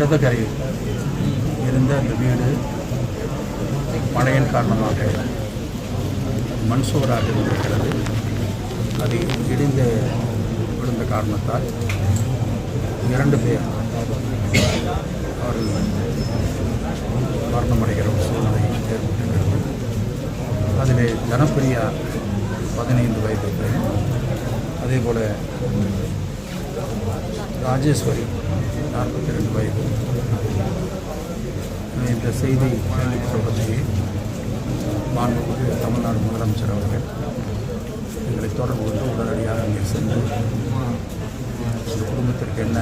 இடதுகரையில் இருந்த அந்த வீடு மழையின் காரணமாக மண் இருந்திருக்கிறது. அது இடிந்து விழுந்த காரணத்தால் இரண்டு பேர் அவர்கள் மரணமடைகிற ஒரு சூழ்நிலை ஏற்பட்டிருக்கிறது. அதிலே ஜனப்பிரியா பதினைந்து வயது. பெண் அதே போல் ராஜேஸ்வரி நாற்பத்தி ரெண்டு வயது. இந்த செய்தி கேள்விப்பட்டபடியே மாண்புமிகு தமிழ்நாடு முதலமைச்சர் அவர்கள் எங்களை தொடர்பு கொண்டு உடனடியாக அங்கே சென்று அந்த குடும்பத்திற்கு என்ன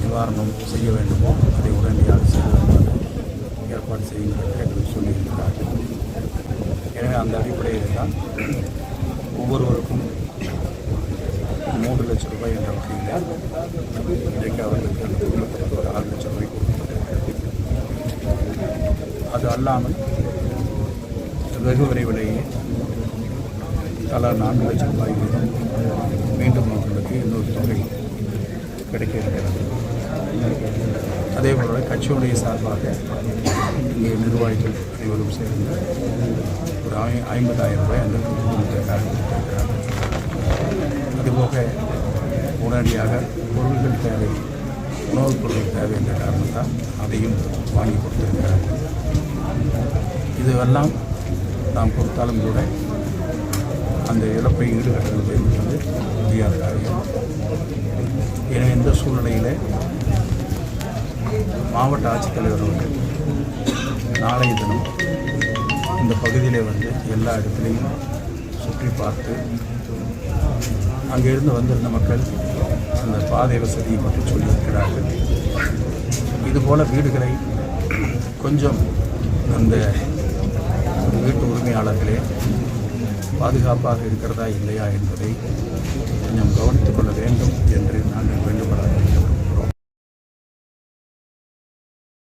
நிவாரணம் செய்ய வேண்டுமோ அதை உடனடியாக செய்வதற்கான ஏற்பாடு செய்யுங்கள் என்று சொல்லியிருக்கிறார்கள். எனவே அந்த அடிப்படையில் தான் ஒவ்வொருவருக்கும் மூன்று லட்சம் ரூபாய் என்ற வகையில் இன்றைக்கு அவர்களுக்கு அந்த குடும்பத்திற்கு ஒரு ஆறு லட்சம் ரூபாய் கொடுக்கப்பட்டிருக்கிறது அது அல்லாமல் வெகு விரைவிலேயே தலா நான்கு லட்சம் ரூபாய் வீதம் மீண்டும் அவர்களுக்கு இன்னொரு தொகை கிடைக்க இருக்கிறது அதே போல கட்சியுடைய சார்பாக இங்கே நிர்வாகிகள் அனைவரும் சேர்ந்து ஒரு ஐம்பதாயிரம் ரூபாய் அந்த குடும்பத்திற்காக கொடுத்திருக்கிறார்கள் போக உடனடியாக பொருள்கள் தேவை உணவுப் பொருட்கள் தேவை என்ற காரணத்தால் அதையும் வாங்கி கொடுத்திருக்கிறார்கள். இதுவெல்லாம் நாம் கொடுத்தாலும் கூட அந்த இழப்பை ஈடுகட்டுவது என்பது முடியாத காரியம். எனவே இந்த சூழ்நிலையில் மாவட்ட ஆட்சித்தலைவர் அவர்கள் நாளைய தினம் இந்த பகுதியில் வந்து எல்லா இடத்துலையும் சுற்றி பார்த்து அங்கிருந்து வந்திருந்த மக்கள் அந்த பாதை வசதியை பற்றி சொல்லியிருக்கிறார்கள். இதுபோல் வீடுகளை கொஞ்சம் அந்த வீட்டு உரிமையாளர்களே பாதுகாப்பாக இருக்கிறதா இல்லையா என்பதை கொஞ்சம் கவனித்துக் கொள்ள வேண்டும் என்று நாங்கள்